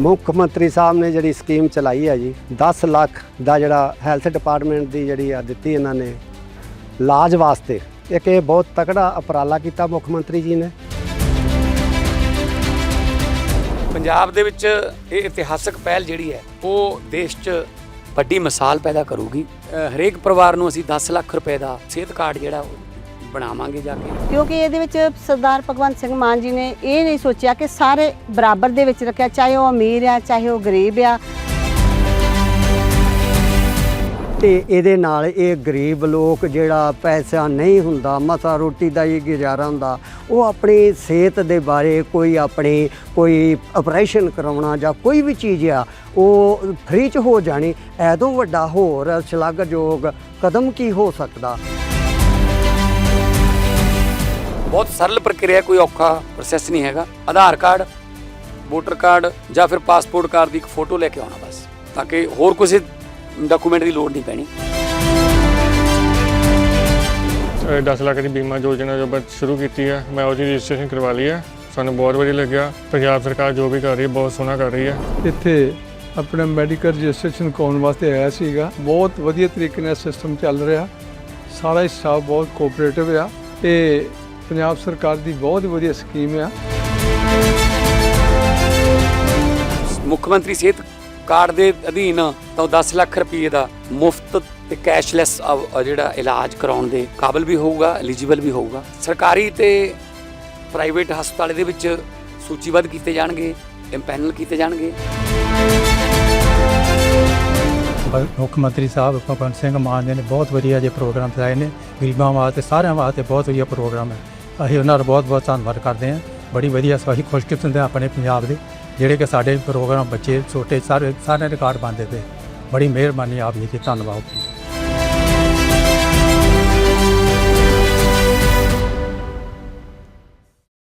ਮੁੱਖ ਮੰਤਰੀ ਸਾਹਿਬ ਨੇ ਜਿਹੜੀ ਸਕੀਮ ਚਲਾਈ ਹੈ ਜੀ 10 ਲੱਖ ਦਾ ਜਿਹੜਾ ਹੈਲਥ ਡਿਪਾਰਟਮੈਂਟ ਦੀ ਜਿਹੜੀ ਆ ਦਿੱਤੀ ਇਹਨਾਂ ਨੇ ਇਲਾਜ ਵਾਸਤੇ। ਇੱਕ ਇਹ ਬਹੁਤ ਤਕੜਾ ਉਪਰਾਲਾ ਕੀਤਾ ਮੁੱਖ ਮੰਤਰੀ ਜੀ ਨੇ। ਪੰਜਾਬ ਦੇ ਵਿੱਚ ਇਹ ਇਤਿਹਾਸਕ ਪਹਿਲ ਜਿਹੜੀ ਹੈ, ਉਹ ਦੇਸ਼ 'ਚ ਵੱਡੀ ਮਿਸਾਲ ਪੈਦਾ ਕਰੂਗੀ। ਹਰੇਕ ਪਰਿਵਾਰ ਨੂੰ ਅਸੀਂ 10 ਲੱਖ ਰੁਪਏ ਦਾ ਸਿਹਤ ਕਾਰਡ ਜਿਹੜਾ ਉਹ ਬਣਾਵਾਂਗੇ ਜਾ ਕੇ। ਕਿਉਂਕਿ ਇਹਦੇ ਵਿੱਚ ਸਰਦਾਰ ਭਗਵੰਤ ਸਿੰਘ ਮਾਨ ਜੀ ਨੇ ਇਹ ਨਹੀਂ ਸੋਚਿਆ ਕਿ ਸਾਰੇ ਬਰਾਬਰ ਦੇ ਵਿੱਚ ਰੱਖਿਆ ਚਾਹੇ ਉਹ ਅਮੀਰ ਆ ਚਾਹੇ ਉਹ ਗਰੀਬ ਆ। ਤੇ ਇਹਦੇ ਨਾਲ ਇਹ ਗਰੀਬ ਲੋਕ ਜਿਹੜਾ ਪੈਸਾ ਨਹੀਂ ਹੁੰਦਾ ਮਸਾ ਰੋਟੀ ਦਾ ਹੀ ਗੁਜ਼ਾਰਾ ਹੁੰਦਾ ਉਹ ਆਪਣੀ ਸਿਹਤ ਦੇ ਬਾਰੇ ਕੋਈ ਆਪਣੀ ਕੋਈ ਆਪਰੇਸ਼ਨ ਕਰਾਉਣਾ ਜਾਂ ਕੋਈ ਵੀ ਚੀਜ਼ ਆ ਉਹ ਫ੍ਰੀ ਚ ਹੋ ਜਾਣੀ। ਐਦੋਂ ਵੱਡਾ ਹੋਰ ਸ਼ਲਾਘਾਯੋਗ ਕਦਮ ਕੀ ਹੋ ਸਕਦਾ? ਬਹੁਤ ਸਰਲ ਪ੍ਰਕਿਰਿਆ ਕੋਈ ਔਖਾ ਪ੍ਰੋਸੈਸ ਨਹੀਂ ਹੈਗਾ। ਆਧਾਰ ਕਾਰਡ ਵੋਟਰ ਕਾਰਡ ਜਾਂ ਫਿਰ ਪਾਸਪੋਰਟ ਕਾਰਡ ਦੀ ਇੱਕ ਫੋਟੋ ਲੈ ਕੇ ਆਉਣਾ ਬਸ ਤਾਂ ਕਿ ਹੋਰ ਕਿਸੇ ਡਾਕੂਮੈਂਟ ਦੀ ਲੋੜ ਨਹੀਂ ਪੈਣੀ। ਅ, 10 ਲੱਖ ਦੀ ਬੀਮਾ ਯੋਜਨਾ ਜੋ ਬਸ ਸ਼ੁਰੂ ਕੀਤੀ ਹੈ ਮੈਂ ਉਹਦੀ ਰਜਿਸਟ੍ਰੇਸ਼ਨ ਕਰਵਾ ਲਈ ਹੈ। ਸਾਨੂੰ ਬਹੁਤ ਵਧੀਆ ਲੱਗਿਆ। ਪੰਜਾਬ ਸਰਕਾਰ ਜੋ ਵੀ ਕਰ ਰਹੀ ਹੈ ਬਹੁਤ ਸੋਹਣਾ ਕਰ ਰਹੀ ਹੈ। ਇੱਥੇ ਆਪਣਾ ਮੈਡੀਕਲ ਰਜਿਸਟ੍ਰੇਸ਼ਨ ਕਰਾਉਣ ਵਾਸਤੇ ਆਇਆ ਸੀਗਾ। ਬਹੁਤ ਵਧੀਆ ਤਰੀਕੇ ਨਾਲ ਸਿਸਟਮ ਚੱਲ ਰਿਹਾ। ਸਾਰਾ ਹੀ ਸਟਾਫ ਬਹੁਤ ਕੋਆਪਰੇਟਿਵ ਆ। ਤੇ ਪੰਜਾਬ ਸਰਕਾਰ ਦੀ ਬਹੁਤ ਵਧੀਆ ਸਕੀਮ ਆ। ਮੁੱਖ ਮੰਤਰੀ ਸਿਹਤ ਕਾਰਡ ਦੇ ਅਧੀਨ ਤਾਂ 10 ਲੱਖ ਰੁਪਏ ਦਾ ਮੁਫਤ ਤੇ ਕੈਸ਼ਲੈਸ ਜਿਹੜਾ ਇਲਾਜ ਕਰਾਉਣ ਦੇ ਕਾਬਿਲ ਵੀ ਹੋਊਗਾ ਐਲੀਜੀਬਲ ਵੀ ਹੋਊਗਾ। ਸਰਕਾਰੀ ਤੇ ਪ੍ਰਾਈਵੇਟ ਹਸਪਤਾਲ ਦੇ ਵਿੱਚ ਸੂਚੀਬੱਧ ਕੀਤੇ ਜਾਣਗੇ ਇੰਪੈਨਲ ਕੀਤੇ ਜਾਣਗੇ। ਮੁੱਖ ਮੰਤਰੀ ਸਾਹਿਬ ਭਗਵੰਤ ਸਿੰਘ ਮਾਨ ਜੀ ਨੇ ਬਹੁਤ ਵਧੀਆ ਜੇ ਪ੍ਰੋਗਰਾਮ ਚਲਾਏ ਨੇ। ਗਰੀਬਾਂ ਵਾਸਤੇ ਸਾਰਿਆਂ ਵਾਸਤੇ ਬਹੁਤ ਵਧੀਆ ਪ੍ਰੋਗਰਾਮ ਹੈ। ਅਸੀਂ ਉਹਨਾਂ ਦਾ ਬਹੁਤ ਬਹੁਤ ਧੰਨਵਾਦ ਕਰਦੇ ਹਾਂ। ਬੜੀ ਵਧੀਆ, ਅਸੀਂ ਖੁਸ਼ਕਿਸਮਤ ਹਾਂ ਆਪਣੇ ਪੰਜਾਬ ਦੇ, ਜਿਹੜੇ ਕਿ ਸਾਡੇ ਪ੍ਰੋਗਰਾਮ ਬੱਚੇ, ਛੋਟੇ ਸਾਰੇ ਸਾਰੇ ਰਿਕਾਰਡ ਬਣਦੇ ਤੇ ਬੜੀ ਮਿਹਰਬਾਨੀ ਆਪ ਜੀ ਦੀ, ਧੰਨਵਾਦ।